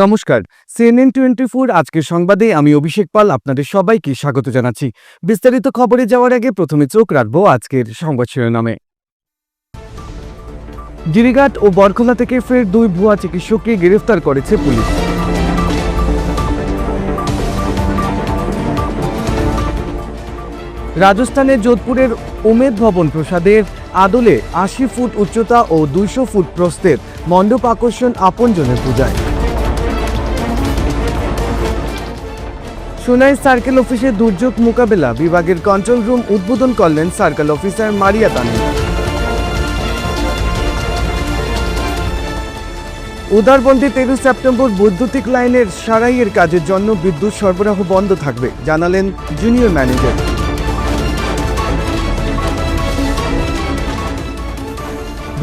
নমস্কার। CNN twenty four আজকের সংবাদে আমি অভিষেক পাল আপনাদের সবাইকে স্বাগত জানাচ্ছি। বিস্তারিত খবরে যাওয়ার আগে প্রথমে চোখ রাখব আজকের সংবাদ শিরোনামে। গিরিঘাট ও বরখোলা থেকে ফের দুই ভুয়া চিকিৎসককে গ্রেফতার করেছে পুলিশ। রাজস্থানের যোধপুরের উমেদ ভবন প্রসাদের আদলে আশি ফুট উচ্চতা ও দুইশো ফুট প্রস্থের মণ্ডপ আকর্ষণ আপনজনের পূজায়। সোনাই সার্কেল অফিসে দুর্যোগ মোকাবেলা বিভাগের কন্ট্রোল রুম উদ্বোধন করলেন সার্কেল অফিসার মারিয়া তানি উদারবন্দে তেরো সেপ্টেম্বর বৈদ্যুতিক লাইনের সারাইয়ের কাজের জন্য বিদ্যুৎ সরবরাহ বন্ধ থাকবে, জানালেন জুনিয়র ম্যানেজার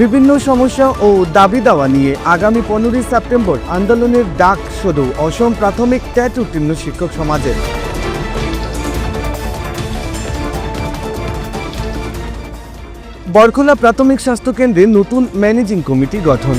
বিভিন্ন সমস্যা ও দাবি দাওয়া নিয়ে আগামী পনেরোই সেপ্টেম্বর আন্দোলনের ডাক শুধু অসম প্রাথমিক ট্যাট উত্তীর্ণ শিক্ষক সমাজের। বরখোলা প্রাথমিক স্বাস্থ্য কেন্দ্রে নতুন ম্যানেজিং কমিটি গঠন।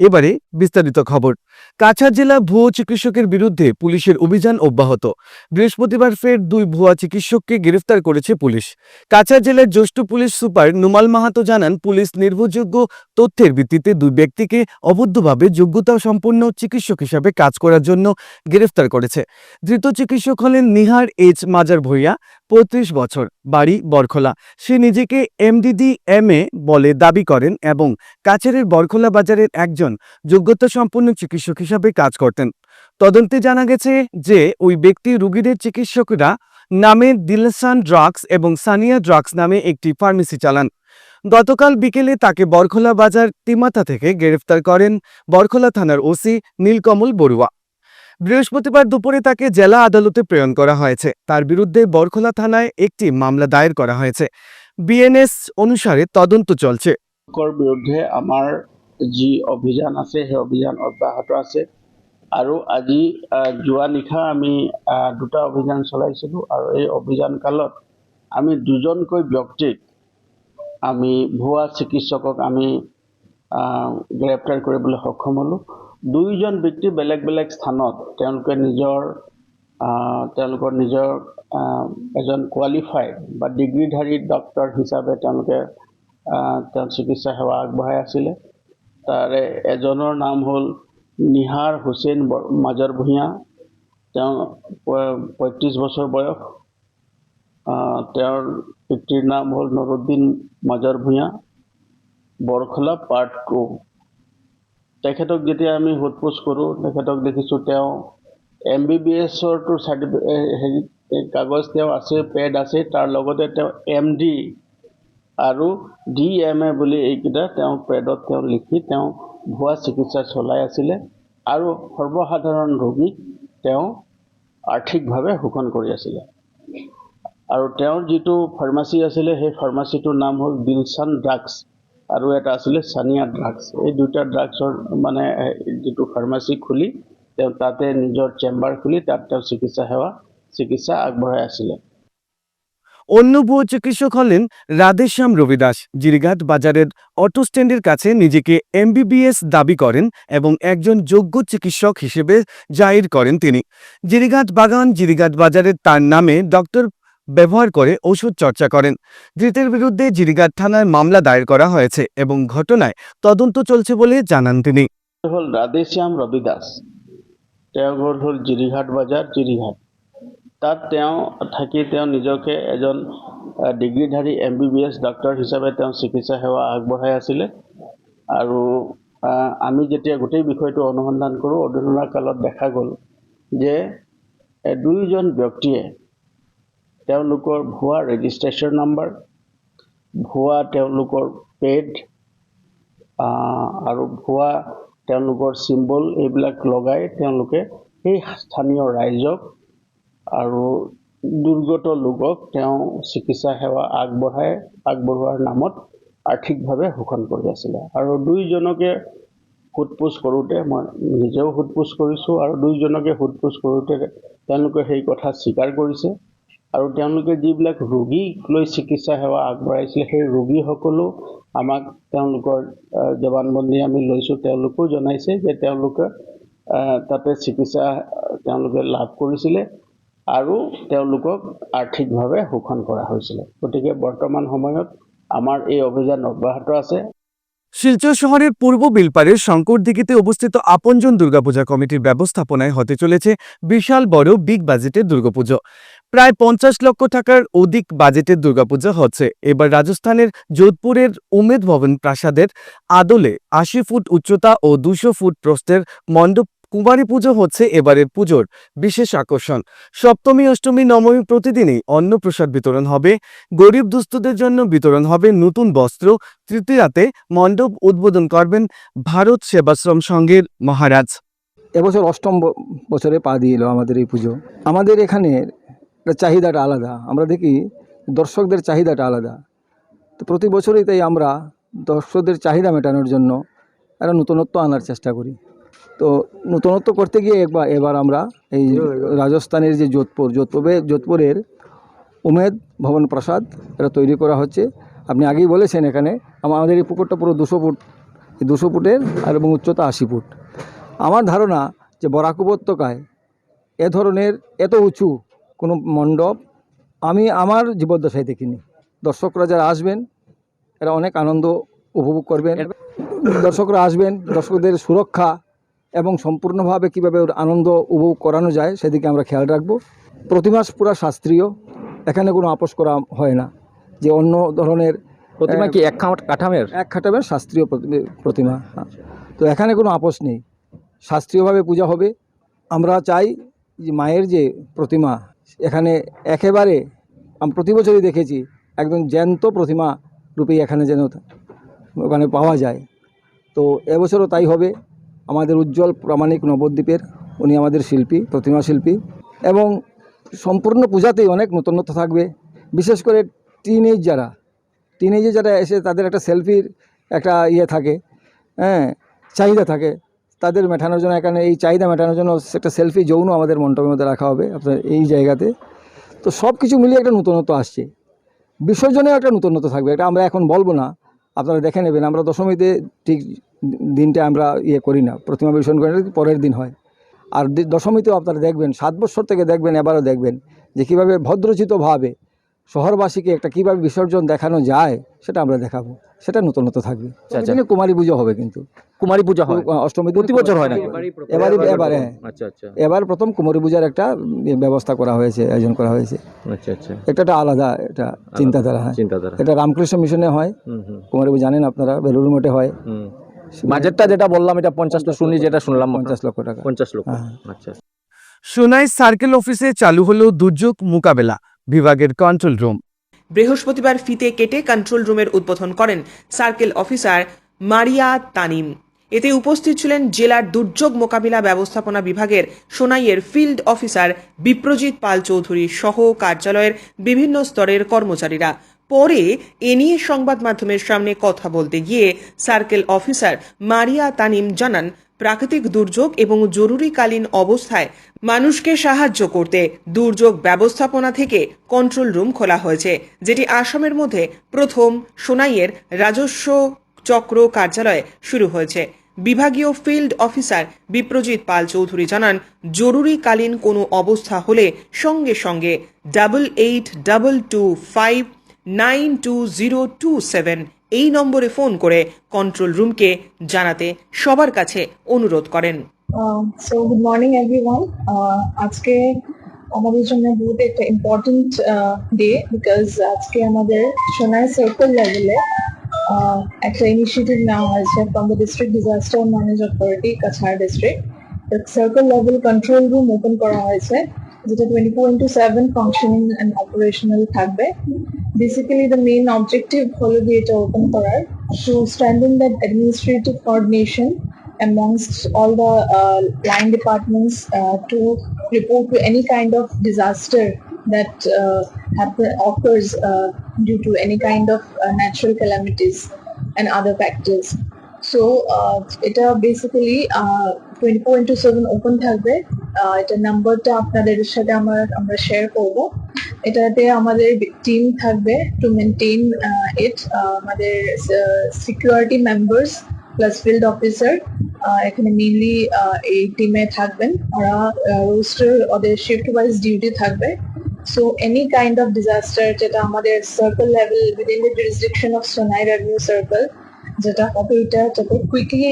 এবারে বিস্তারিত খবর। কাছাড় জেলা ভুয়ো চিকিৎসকের বিরুদ্ধে পুলিশের অভিযান অব্যাহত। বৃহস্পতিবার ফের দুই ভুয়া চিকিৎসককে গ্রেফতার করেছে পুলিশ। কাছাড় জেলার জ্যেষ্ঠ পুলিশ সুপার নুমাল মাহাতো জানান, পুলিশ নির্ভরযোগ্য তথ্যের ভিত্তিতে দুই ব্যক্তিকে অবৈধভাবে যোগ্যতা সম্পন্ন চিকিৎসক হিসাবে কাজ করার জন্য গ্রেফতার করেছে। ধৃত চিকিৎসক হলেন নিহার এইচ মাজার ভূঁইয়া পঁয়ত্রিশ বছর, বাড়ি বরখোলা। সে নিজেকে এমডিডি এম এ বলে দাবি করেন এবং কাছাড়ের বরখোলা বাজারের একজন যোগ্যতা সম্পন্ন চিকিৎসক হিসাবে কাজ করতেন। তদন্তে জানা গেছে যে, ওই ব্যক্তি রুগীদের চিকিৎসকরা নামে দিলসান ড্রাগস এবং সানিয়া ড্রাগস নামে একটি ফার্মেসি চালান। গতকাল বিকেলে তাকে বরখোলা বাজার তিমাতা থেকে গ্রেফতার করেন বরখোলা থানার ওসি নীলকমল বড়ুয়া। বৃহস্পতিবার দুপুরে তাকে জেলা আদালতে প্রেরণ করা হয়েছে। তার বিরুদ্ধে বরখোলা থানায় একটি মামলা দায়ের করা হয়েছে। বিএনএস অনুসারে তদন্ত চলছে। লোকৰ বিৰুদ্ধে আমাৰ যি অভিযান আছে, সেই অভিযান অব্যাহত আছে। আৰু আজি যোৱা নিশা আমি দুটা অভিযান চলাইছিলোঁ আৰু এই অভিযান কালত আমি দুজনকৈ ব্যক্তিক আমি ভুৱা চিকিৎসকক আমি গ্ৰেপ্তাৰ কৰিবলৈ সক্ষম হ'লোঁ। দুয়োজন ব্যক্তি বেলেগ বেলেগ স্থানত তেওঁলোকে নিজৰ তেওঁলোকৰ নিজৰ এজন কোৱালিফাইড বা ডিগ্ৰীধাৰী ডক্তৰ হিচাপে তেওঁলোকে তেওঁ চিকিৎসা সেৱা আগবঢ়াই আছিলে। তাৰে এজনৰ নাম হ'ল নিহাৰ হুছেইন মাজৰ ভূঞা তেওঁ পঁয়ত্ৰিছ বছৰ বয়স। তেওঁৰ পিতৃৰ নাম হ'ল নুৰুদ্দিন মাজৰ ভূঞা বৰখলা পাৰ্ট টু তেখেতক যেতিয়া আমি সোধ পোছ কৰোঁ তেখেতক দেখিছোঁ তেওঁ এম বি বি এছৰটো চাৰ্টিফিকেট হেৰি কাগজ তেওঁ আছে পেড আছে তাৰ লগতে তেওঁ এম ডি আৰু ডি এম এ বুলি এইকেইটা তেওঁ পেডত তেওঁ লিখি তেওঁ ভুৱা চিকিৎসা চলাই আছিলে আৰু সৰ্বসাধাৰণ ৰোগীক তেওঁ আৰ্থিকভাৱে শোষণ কৰি আছিলে। আৰু তেওঁৰ যিটো ফাৰ্মাচী আছিলে সেই ফাৰ্মাচীটোৰ নাম হ'ল বিলচান ড্ৰাগছ আৰু এটা আছিলে চানিয়া ড্ৰাগছ এই দুটা ড্ৰাগছৰ মানে যিটো ফাৰ্মাচী খুলি, তেওঁ তাতে নিজৰ চেম্বাৰ খুলি তাত তেওঁ চিকিৎসা সেৱা, চিকিৎসা আগবঢ়াই আছিলে। অন্য চিকিৎসক হলেন রাধেশ্যাম রবিদাস জিরিঘাট বাজারের অটো স্ট্যান্ডের কাছে নিজেকে এমবিবিএস দাবি করেন এবং একজন যোগ্য চিকিৎসক হিসেবে জাহির করেন তিনি। জিরিঘাট বাগান, জিরিঘাট বাজারের তার নামে ডক্টর ব্যবহার করে ওষুধ চর্চা করেন। ধৃতের বিরুদ্ধে জিরিঘাট থানায় মামলা দায়ের করা হয়েছে এবং ঘটনায় তদন্ত চলছে বলে জানান তিনি। হ'ল ৰাধেশ্যাম ৰবি দাস। তেওঁৰ ঘৰ হ'ল জিৰিঘাট বজাৰ জিৰিঘাট তাত তেওঁ থাকি তেওঁ নিজকে এজন ডিগ্ৰীধাৰী M B B S doctor হিচাপে তেওঁ চিকিৎসা সেৱা আগবঢ়াই আছিলে। আৰু আমি যেতিয়া গোটেই বিষয়টো অনুসন্ধান কৰোঁ অনুসন্ধান কালত দেখা গ'ল যে দুয়োজন ব্যক্তিয়ে তেওঁলোকৰ ভুৱা ৰেজিষ্ট্ৰেশ্যন নাম্বাৰ ভুৱা তেওঁলোকৰ পেড আৰু ভুৱা তেওঁলোকৰ চিম্বল এইবিলাক লগাই তেওঁলোকে সেই স্থানীয় ৰাইজক আৰু দুৰ্গত লোকক তেওঁ চিকিৎসা সেৱা আগবঢ়াই আগবঢ়োৱাৰ নামত আৰ্থিকভাৱে শোষণ কৰি আছিলে। আৰু দুয়োজনকে সোধ পোছ কৰোঁতে মই নিজেও সোধ পোছ কৰিছোঁ আৰু দুয়োজনকে সোধ পোছ কৰোঁতে তেওঁলোকে সেই কথা স্বীকাৰ কৰিছে। আৰু তেওঁলোকে যিবিলাক ৰোগীক লৈ চিকিৎসা সেৱা আগবঢ়াইছিলে, সেই ৰোগীসকলো আমাক তেওঁলোকৰ জবানবন্দী আমি লৈছোঁ। তেওঁলোকেও জনাইছে যে তেওঁলোকে তাতে চিকিৎসা, তেওঁলোকে লাভ কৰিছিলে আৰু তেওঁলোকক আৰ্থিকভাৱে শোষণ কৰা হৈছিলে। গতিকে বৰ্তমান সময়ত আমাৰ এই অভিযান অব্যাহত আছে। শিলচর শহরের পূর্ব বিলপাড়ের শঙ্করদিঘিতে অবস্থিত আপনজন দুর্গাপূজা কমিটির ব্যবস্থাপনায় হতে চলেছে বিশাল বড় বিগ বাজেটের দুর্গাপুজো প্রায় পঞ্চাশ লক্ষ টাকার অধিক বাজেটের দুর্গাপূজা হচ্ছে। এবার রাজস্থানের যোধপুরের উমেদ ভবন প্রাসাদের আদলে আশি ফুট উচ্চতা ও দুশো ফুট প্রস্থের মণ্ডপ কুমারী পুজো হচ্ছে এবারের পুজোর বিশেষ আকর্ষণ। সপ্তমী, অষ্টমী, নবমী প্রতিদিনই অন্নপ্রসাদ বিতরণ হবে। গরিব দুস্থদের জন্য বিতরণ হবে নতুন বস্ত্র। তৃতীয়াতে মণ্ডপ উদ্বোধন করবেন ভারত সেবাশ্রম সংঘের মহারাজ। এবছর অষ্টম বছরে পা দিয়ে এলো আমাদের এই পুজো। আমাদের এখানে চাহিদাটা আলাদা। আমরা দেখি দর্শকদের চাহিদাটা আলাদা। তো প্রতি বছরই তাই আমরা দর্শকদের চাহিদা মেটানোর জন্য একটা নতুনত্ব আনার চেষ্টা করি। তো নতুনত্ব করতে গিয়ে একবার, এবার আমরা এই রাজস্থানের যে যোধপুর, যোধপুরে, যোধপুরের উমেদ ভবন প্রাসাদ এটা তৈরি করা হচ্ছে। আপনি আগেই বলেছেন এখানে আমাদের এই পুকুরটা পুরো দুশো ফুট, দুশো ফুটের আর এবং উচ্চতা আশি ফুট। আমার ধারণা যে বরাক উপত্যকায় এ ধরনের, এত উঁচু কোনো মণ্ডপ আমি আমার জীবদ্দশায় দেখিনি। দর্শকরা যারা আসবেন এরা অনেক আনন্দ উপভোগ করবেন। দর্শকরা আসবেন দর্শকদের সুরক্ষা এবং সম্পূর্ণভাবে কীভাবে ওর আনন্দ উপভোগ করানো যায় সেদিকে আমরা খেয়াল রাখব। প্রতিমাস পুরা শাস্ত্রীয় এখানে কোনো আপোষ করা হয় না। যে অন্য ধরনের প্রতিমা কি এক খাট কাঠামের? এক খাটাবের শাস্ত্রীয় প্রতি- প্রতিমা হ্যাঁ। তো এখানে কোনো আপোষ নেই। শাস্ত্রীয়ভাবে পূজা হবে। আমরা চাই যে মায়ের যে প্রতিমা এখানে একেবারে আমি প্রতি বছরই দেখেছি একদম জ্যান্ত প্রতিমা রূপেই এখানে যেন ওখানে পাওয়া যায়। তো এবছরও তাই হবে। আমাদের উজ্জ্বল প্রামাণিক নবদ্বীপের উনি আমাদের শিল্পী, প্রতিমা শিল্পী এবং সম্পূর্ণ পূজাতেই অনেক নতুনত্ব থাকবে। বিশেষ করে টিনেজ যারা টিনেজে যারা এসে তাদের একটা সেলফির একটা ইয়ে থাকে হ্যাঁ চাহিদা থাকে। তাদের মেটানোর জন্য, এখানে এই চাহিদা মেটানোর জন্য একটা সেলফি যৌন আমাদের মণ্ডপের মধ্যে রাখা হবে আপনার এই জায়গাতে। তো সব কিছু মিলিয়ে একটা নূতনত্ব আসছে। বিসর্জনেও একটা নতুনত্ব থাকবে, এটা আমরা এখন বলব না। আপনারা দেখে নেবেন, আমরা দশমীতে ঠিক দিনটা আমরা ইয়ে করি না, প্রতিমা বিসর্জন করি পরের দিন হয়। আর দশমীতেও আপনারা দেখবেন, সাত বছর থেকে দেখবেন, এবারও দেখবেন যে কীভাবে ভদ্রচিতভাবে শহরবাসীকে একটা কীভাবে বিসর্জন দেখানো যায়, সেটা আমরা দেখাবো। সেটা নতুনত্ব থাকবে। আচ্ছা। কুমারী পুজো হবে কিন্তু। কুমারী পূজা হয়? অষ্টমী প্রতি বছর হয় না এবার। হ্যাঁ আচ্ছা আচ্ছা। এবার প্রথম কুমারী পূজার একটা ব্যবস্থা করা হয়েছে আয়োজন করা হয়েছে। আচ্ছা আচ্ছা। এটা একটা আলাদা এটা চিন্তাধারা। হ্যাঁ চিন্তাধারা। এটা রামকৃষ্ণ মিশনে হয়। হুম হুম। কুমারী পুজো জানেন আপনারা বেলুর মঠে হয়। হুম। বাজেটটা যেটা বললাম এটা পঞ্চাশ তো শুনি যেটা শুনলাম পঞ্চাশ লক্ষ টাকা। পঞ্চাশ লক্ষ। হ্যাঁ। আচ্ছা সোনাই সার্কেল অফিসে চালু হলো দুর্যোগ মোকাবেলা বিভাগের কন্ট্রোল রুম বৃহস্পতিবার ফিতে কেটে কন্ট্রোল রুমের উদ্বোধন করেন সার্কেল অফিসার মারিয়া তানিম। এতে উপস্থিত ছিলেন জেলার দুর্যোগ মোকাবিলা ব্যবস্থাপনা বিভাগের সোনাইয়ের ফিল্ড অফিসার বিপ্রজিৎ পাল চৌধুরী সহ কার্যালয়ের বিভিন্ন স্তরের কর্মচারীরা। পরে এ নিয়ে সংবাদ মাধ্যমের সামনে কথা বলতে গিয়ে সার্কেল অফিসার মারিয়া তানিম জানান প্রাকৃতিক দুর্যোগ এবং জরুরিকালীন অবস্থায় মানুষকে সাহায্য করতে দুর্যোগ ব্যবস্থাপনা থেকে কন্ট্রোল রুম খোলা হয়েছে, যেটি আসামের মধ্যে প্রথম সোনাইয়ের রাজস্ব চক্র কার্যালয়ে শুরু হয়েছে। বিভাগীয় ফিল্ড অফিসার বিপ্রজিৎ পাল চৌধুরী জানান, জরুরিকালীন কোনো অবস্থা হলে সঙ্গে সঙ্গে double eight double two five nine two zero two seven এই নম্বরে ফোন করে কন্ট্রোল রুমকে জানাতে সবার কাছে অনুরোধ করেন। সো গুড মর্নিং এভরিওয়ান আজকে আমাদের জন্য বহুত একটা ইম্পর্টেন্ট ডে বিকজ আজকে আমাদের সোনাই সার্কেল লেভেলে একটা ইনিশিয়েটিভ নেওয়া হয়েছে from the district disaster manage authority Cachar district circle level control room open করা হয়েছে। যেটা twenty four into seven functioning and operational থাকবে বেসিক্যালি দ্য মেইন অবজেক্টিভ হলো যে এটা ওপেন করার to standing that administrative coordination amongst all the uh, line departments uh, to report to any kind of disaster that uh, happen occurs uh, due to any kind of uh, natural calamities and other factors. So uh, এটা basically twenty four into seven open থাকবে। এটা নাম্বারটা আপনাদের সাথে আমার আমরা share করব। এটাতে আমাদের টিম থাকবে টু মেনটেন ইট আমাদের security members plus field officer এখানে মেইনলি এই টিমে থাকবেন। ওরা রোস্টার ওদের শিফট ওয়াইজ ডিউটি থাকবে। So any kind of disaster যেটা আমাদের circle level within the jurisdiction of Sonai revenue circle যেটা হবে এটা যাতে কুইকলি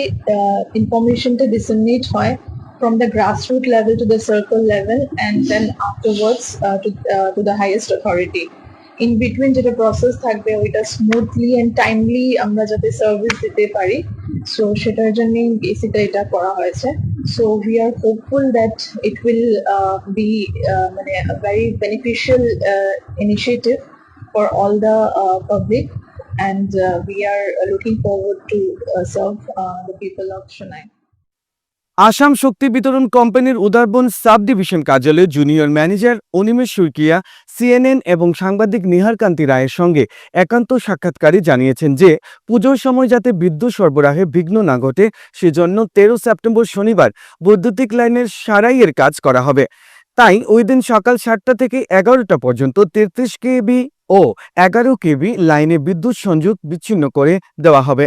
ইনফরমেশনটা ডিসেমিনেট হয় from the grassroots level to the circle level and then afterwards uh, to, uh, to the. In between যেটা process থাকবে ওইটা স্মুথলি এন্ড টাইমলি আমরা যাতে সার্ভিস দিতে পারি। সো সেটার জন্য বেসিকলি এটা করা হয়েছে। So we are hopeful that it will be মানে very beneficial initiative for all the public and uh, we are looking forward to uh, serve uh, the people of Chennai. Assam শক্তি বিতরণ কোম্পানির Udarbond sub division কার্যালয়ে junior manager Animesh Suikia CNN এবং সাংবাদিক নিহার কান্তি রায়ের সঙ্গে একান্ত সাক্ষাৎকারী জানিয়েছেন যে পুজোর সময় যাতে বিদ্যুৎ সরবরাহে বিঘ্ন না ঘটে সেজন্য তেরো সেপ্টেম্বর শনিবার বৈদ্যুতিক লাইনের সারাইয়ের কাজ করা হবে তাই ওই দিন সকাল সাতটা থেকে এগারোটা পর্যন্ত তেত্রিশ কেবি ও এগারো কেবি লাইনে বিদ্যুৎ সংযোগ বিচ্ছিন্ন করে দেওয়া হবে।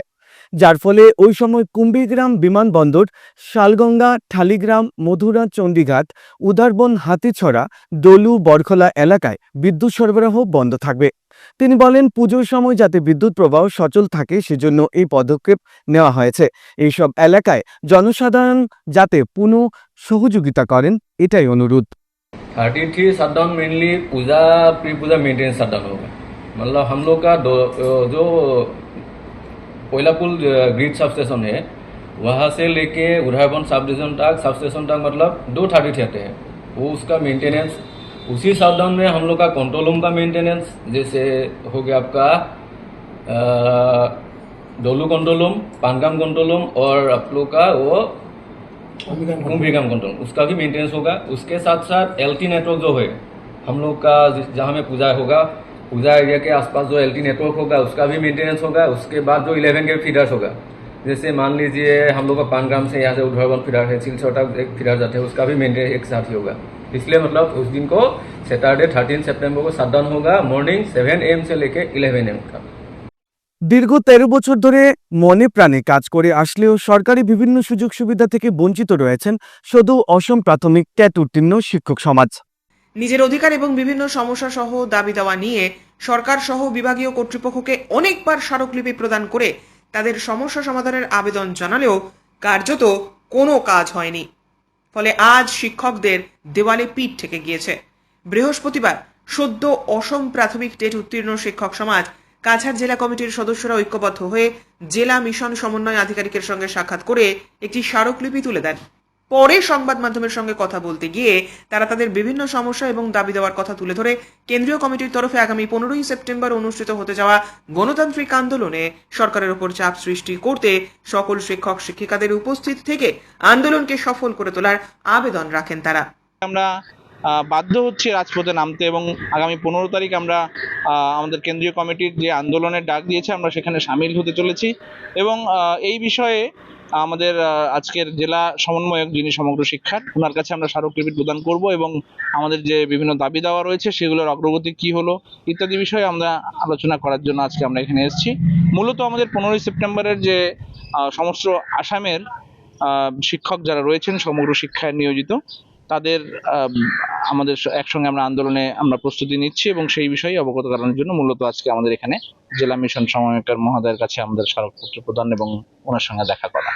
যার ফলে ওই সময় কুম্বিগ্রাম বিমানবন্দর, শালগঙ্গা, ঠালিগ্রাম মধুরা চণ্ডীঘাট, উদারবন, হাতিছড়া, দলু, বরখলা এলাকায় বিদ্যুৎ সরবরাহ বন্ধ থাকবে। তিনি বলেন, পুজোর সময় যাতে বিদ্যুৎ প্রবাহ সচল থাকে সেজন্য এই পদক্ষেপ নেওয়া হয়েছে। এইসব এলাকায় জনসাধারণ যাতে পুনঃ সহযোগিতা করেন, এটাই অনুরোধ। Thirty three shutdown mainly Puja pre Puja maintenance shutdown होगा मतलब हम लोग का दो, जो कोयलापुल ग्रिड सब स्टेशन है, वहाँ से लेके उधारबन सब डिवीज़न तक सब स्टेशन तक मतलब दो थर्टी थी आते हैं। वो उसका मेंटेनेंस उसी शटडाउन में हम लोग का कंट्रोल रूम का मेंटेनेंस जैसे हो गया आपका Dolu control room Pangam control room और आप लोग का वो कंट्रोल उसका भी मेंटेनेंस होगा। उसके साथ साथ एलटी नेटवर्क जो है हम लोग का जहाँ में पूजा होगा पूजा एरिया के आसपास जो एलटी नेटवर्क होगा उसका भी मेंटेनेंस होगा। उसके बाद जो इलेवन के फीडर्स होगा जैसे मान लीजिए हम लोग का पानग्राम से यहाँ से उधरवन फीडर है सिलचोटा एक फीडर जाते हैं उसका भी मेंटेन एक साथ ही होगा। इसलिए मतलब उस दिन को सैटरडे थर्टीन सेप्टेम्बर को शटडाउन होगा मॉर्निंग सेवन एम से लेके इलेवन एम का দীর্ঘ তেরো বছর ধরে মনে প্রাণে কাজ করে আসলেও সরকারি বিভিন্ন সুযোগ সুবিধা থেকে বঞ্চিত রয়েছেন শুধু অসম প্রাথমিক ট্যাট উত্তীর্ণ শিক্ষক সমাজ। নিজের অধিকার এবং বিভিন্ন সমস্যা সহ দাবি দেওয়া নিয়ে সরকার সহ বিভাগীয় কর্তৃপক্ষকে অনেকবার স্মারকলিপি প্রদান করে তাদের সমস্যা সমাধানের আবেদন জানালেও কার্যত কোনো কাজ হয়নি। ফলে আজ শিক্ষকদের দেওয়ালে পিঠ থেকে গিয়েছে। বৃহস্পতিবার সদ্য অসম প্রাথমিক টেট উত্তীর্ণ শিক্ষক সমাজ কাছাড় জেলা কমিটির সদস্যরা ঐক্যবদ্ধ হয়ে জেলা মিশন সমন্বয় আধিকারিকের সঙ্গে সাক্ষাৎ করে একটি স্মারকলিপি তুলে দেন। পরে সংবাদ মাধ্যমের সঙ্গে কথা বলতে গিয়ে তারা তাদের বিভিন্ন সমস্যা এবং দাবি দেওয়ার কথা তুলে ধরে কেন্দ্রীয় কমিটির তরফে আগামী পনেরোই সেপ্টেম্বর অনুষ্ঠিত হতে যাওয়া গণতান্ত্রিক আন্দোলনে সরকারের উপর চাপ সৃষ্টি করতে সকল শিক্ষক শিক্ষিকাদের উপস্থিত থেকে আন্দোলনকে সফল করে তোলার আবেদন রাখেন তারা। আমরা বাধ্য হচ্ছি রাজপথে নামতে এবং আগামী পনেরো তারিখ আমরা আমাদের কেন্দ্রীয় কমিটির যে আন্দোলনের ডাক দিয়েছে, আমরা সেখানে সামিল হতে চলেছি। এবং এই বিষয়ে আমাদের আজকের জেলা সমন্বয়ক যিনি সমগ্র শিক্ষার, ওনার কাছে আমরা স্মারকলিপি প্রদান করব এবং আমাদের যে বিভিন্ন দাবি দেওয়া রয়েছে, সেগুলোর অগ্রগতি কি হলো ইত্যাদি বিষয়ে আমরা আলোচনা করার জন্য আজকে আমরা এখানে এসেছি। মূলত আমাদের পনেরোই সেপ্টেম্বরের যে সমস্ত আসামের শিক্ষক যারা রয়েছেন, সমগ্র শিক্ষায় নিয়োজিত তাদের আমাদের একসঙ্গে আমরা আন্দোলনে আমরা প্রস্তুতি নিচ্ছি এবং সেই বিষয়ে অবগত করানোর জন্য মূলত আজকে আমাদের এখানে জেলা মিশন সমন্বয়কার মহোদয়ের কাছে আমাদের স্মারকপত্র প্রদান এবং ওনার সঙ্গে দেখা করা।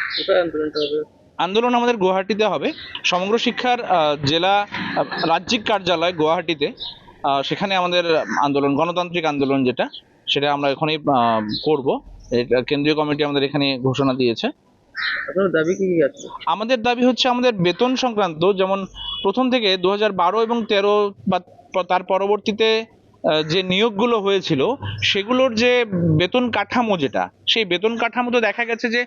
আন্দোলন আমাদের গুয়াহাটিতে হবে। সমগ্র শিক্ষার জেলা রাজ্যিক কার্যালয় গুয়াহাটিতে সেখানে আমাদের আন্দোলন গণতান্ত্রিক আন্দোলন যেটা সেটা আমরা এখনই করব। কেন্দ্রীয় কমিটি আমাদের এখানে ঘোষণা দিয়েছে। আমাদের দাবি হচ্ছে আমাদের বেতন সংক্রান্ত, যেমন প্রথম থেকে দু হাজার বারো এবং তেরো বা তার পরবর্তীতে যে নিয়োগগুলো হয়েছিল, সেগুলোর যে বেতন কাঠামো যেটা, সেই বেতন কাঠামোতে দেখা গেছে যে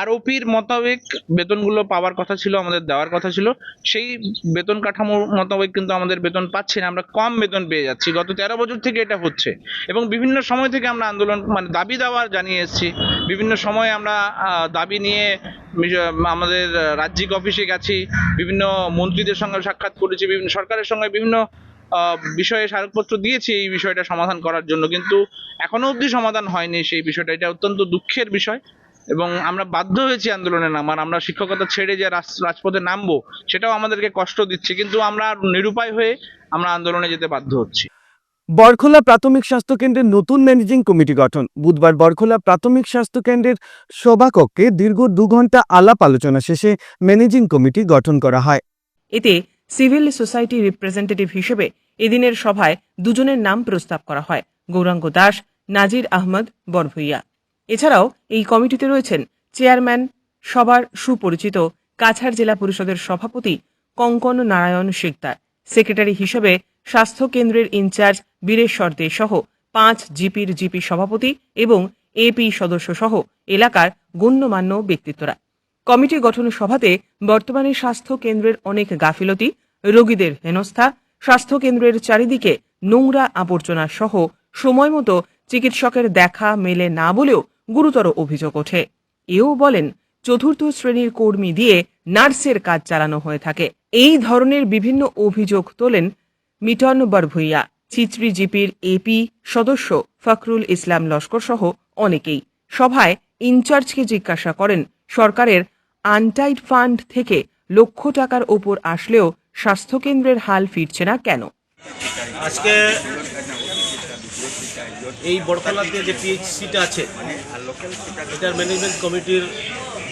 আরওপির মোতাবেক বেতনগুলো পাওয়ার কথা ছিল, আমাদের দেওয়ার কথা ছিল। সেই বেতন কাঠামো মোতাবেক কিন্তু আমাদের বেতন পাচ্ছি না, আমরা কম বেতন পেয়ে যাচ্ছি। গত তেরো বছর থেকে এটা হচ্ছে এবং বিভিন্ন সময় থেকে আমরা আন্দোলন মানে দাবি দেওয়া জানিয়ে এসেছি। বিভিন্ন সময় আমরা দাবি নিয়ে আমাদের রাজ্যিক অফিসে গেছি, বিভিন্ন মন্ত্রীদের সঙ্গে সাক্ষাৎ করেছি, বিভিন্ন সরকারের সঙ্গে বিভিন্ন বিষয়ে স্মারকপত্র দিয়েছি এই বিষয়টা সমাধান করার জন্য কিন্তু এখনও অবধি সমাধান হয়নি সেই বিষয়টা। এটা অত্যন্ত দুঃখের বিষয় এবং আমরা বাধ্য হয়েছি আন্দোলনে নামার। আমরা শিক্ষকতা ছেড়ে যে রাজ- রাজপথে নামবো সেটাও আমাদেরকে কষ্ট দিচ্ছে কিন্তু আমরা নিরুপায় হয়ে আমরা আন্দোলনে যেতে বাধ্য হচ্ছি। বরখোলা প্রাথমিক স্বাস্থ্য কেন্দ্রের নতুন ম্যানেজিং কমিটি গঠন। বুধবার বরখোলা প্রাথমিক স্বাস্থ্য কেন্দ্রের সভাকক্ষে দীর্ঘ দু ঘণ্টা আলাপ আলোচনা শেষে ম্যানেজিং কমিটি গঠন করা হয়। এতে সিভিল সোসাইটি রিপ্রেজেন্টেটিভ হিসেবে এদিনের সভায় দুজনের নাম প্রস্তাব করা হয়, গৌরাঙ্গ দাস, নাজির আহমদ, বরভুইয়া। এছাড়াও এই কমিটিতে রয়েছেন চেয়ারম্যান সবার সুপরিচিত কাছাড় জেলা পরিষদের সভাপতি কঙ্কন নারায়ণ শিকদার সেক্রেটারি হিসেবে স্বাস্থ্য কেন্দ্রের ইনচার্জ বীরেশ্বর দে সহ পাঁচ জিপির জিপি সভাপতি এবং এপি সদস্য সহ এলাকার গণ্যমান্য ব্যক্তিত্বরা। কমিটি গঠন সভাতে বর্তমানে স্বাস্থ্য কেন্দ্রের অনেক গাফিলতি, রোগীদের হেনস্থা, স্বাস্থ্য কেন্দ্রের চারিদিকে নোংরা আবর্জনা সহ সময় মতো চিকিৎসকের দেখা মেলে না বলেও গুরুতর অভিযোগ ওঠে। এও বলেন, চতুর্থ শ্রেণির কর্মী দিয়ে নার্সের কাজ চালানো হয়ে থাকে। এই ধরনের বিভিন্ন অভিযোগ তোলেন মিটন বরভুইয়া, চিত্রি জিপির এপি সদস্য ফখরুল ইসলাম লস্কর সহ অনেকেই। সভায় ইনচার্জকে জিজ্ঞাসা করেন, সরকারের আনটাইড ফান্ড থেকে লক্ষ টাকার ওপর আসলেও স্বাস্থ্যকেন্দ্রের হাল ফিরছে না কেন? আজকে এই বড়তলাতে যে পিএইচসিটা আছে এটার ম্যানেজমেন্ট কমিটির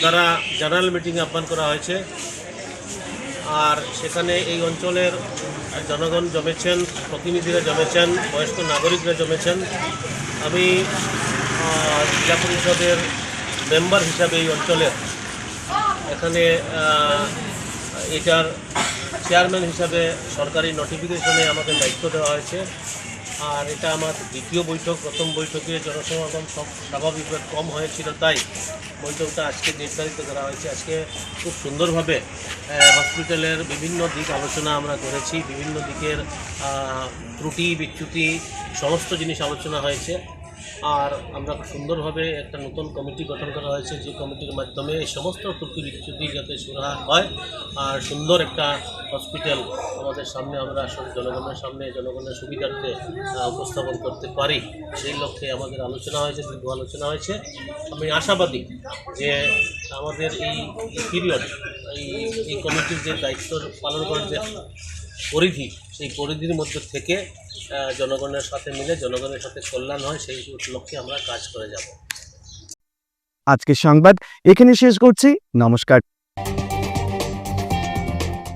দ্বারা জেনারেল মিটিং আহ্বান করা হয়েছে। আর সেখানে এই অঞ্চলের জনগণ জমেছেন, প্রতিনিধিরা জমেছেন, বয়স্ক নাগরিকরা জমেছেন। আমি জেলা পরিষদের মেম্বার হিসাবে এই অঞ্চলের এখানে এটার চেয়ারম্যান হিসাবে সরকারি নোটিফিকেশনে আমাকে দায়িত্ব দেওয়া হয়েছে। আর এটা আমার দ্বিতীয় বৈঠক, প্রথম বৈঠকে জনসমাগম সব স্বাভাবিকভাবে কম হয়েছিল, তাই বৈঠকটা আজকে নির্ধারিত করা হয়েছে। আজকে খুব সুন্দরভাবে হসপিটালের বিভিন্ন দিক আলোচনা আমরা করেছি, বিভিন্ন দিকের ত্রুটি বিচ্যুতি সমস্ত জিনিস আলোচনা হয়েছে। আর আমরা সুন্দরভাবে একটা নতুন কমিটি গঠন করা হয়েছে, যে কমিটির মাধ্যমে এই সমস্ত ত্রুটি বিচ্যুতি যাতে সুরাহা হয়। আর সুন্দর একটা হসপিটাল আমাদের সামনে আমরা জনগণের সামনে, জনগণের সুবিধার্থে উপস্থাপন করতে পারি। সেই লক্ষ্যে আমাদের আলোচনা হয়েছে, দীর্ঘ আলোচনা হয়েছে। আমি আশাবাদী যে আমাদের এই পিরিয়ড এই এই কমিটির যে দায়িত্ব পালন করার যে পরিধি, সেই পরিধির মধ্যে থেকে জনগণের সাথে মিলে, জনগণের সাথে কল্যাণ হয়, সেই লক্ষ্যে আমরা কাজ করে যাব। আজকে সংবাদ এখানে শেষ করছি। নমস্কার।